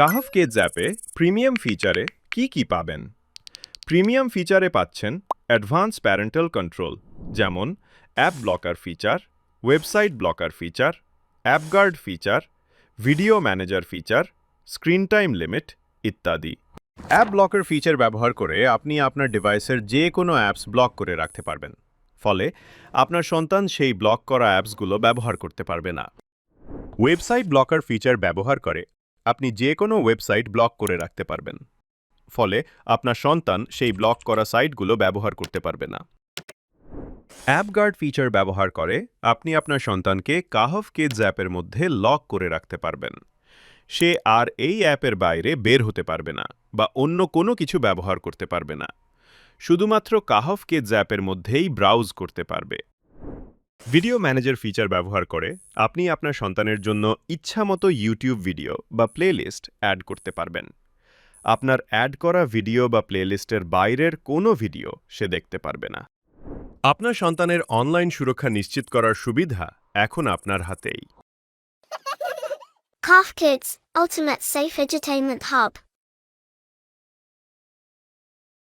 কাহফ kids অ্যাপে premium ফিচারে কি কি পাবেন? প্রিমিয়াম ফিচারে পাচ্ছেন অ্যাডভান্স প্যারেন্টাল কন্ট্রোল, যেমন app blocker feature, website blocker feature, app guard feature, video manager feature, screen time limit ইত্যাদি। অ্যাপ ব্লকার ফিচার ব্যবহার করে আপনি আপনার ডিভাইসের যে কোনো অ্যাপস ব্লক করে রাখতে পারবেন, ফলে আপনার সন্তান সেই ব্লক করা অ্যাপসগুলো ব্যবহার করতে পারবে না। ওয়েবসাইট ব্লকার ফিচার ব্যবহার করে আপনি যে কোনো ওয়েবসাইট ব্লক করে রাখতে পারবেন। ফলে আপনার সন্তান সেই ব্লক করা সাইটগুলো ব্যবহার করতে পারবে না। অ্যাপ গার্ড ফিচার ব্যবহার করে আপনি আপনার সন্তানকে কাহফ কিডস অ্যাপের মধ্যে লক করে রাখতে পারবেন। সে আর এই অ্যাপের বাইরে বের হতে পারবে না বা অন্য কোনো কিছু ব্যবহার করতে পারবে না। শুধুমাত্র কাহফ কিডস অ্যাপের মধ্যেই ব্রাউজ করতে পারবে। ভিডিও ম্যানেজার ফিচার ব্যবহার করে আপনি আপনার সন্তানের জন্য ইচ্ছামতো ইউটিউব ভিডিও বা প্লেলিস্ট অ্যাড করতে পারবেন। আপনার অ্যাড করা ভিডিও বা প্লেলিস্টের বাইরের কোনো ভিডিও সে দেখতে পারবে না। আপনার সন্তানের অনলাইন সুরক্ষা নিশ্চিত করার সুবিধা এখন আপনার হাতেই। Calf Kids, Ultimate Safe Edutainment Hub.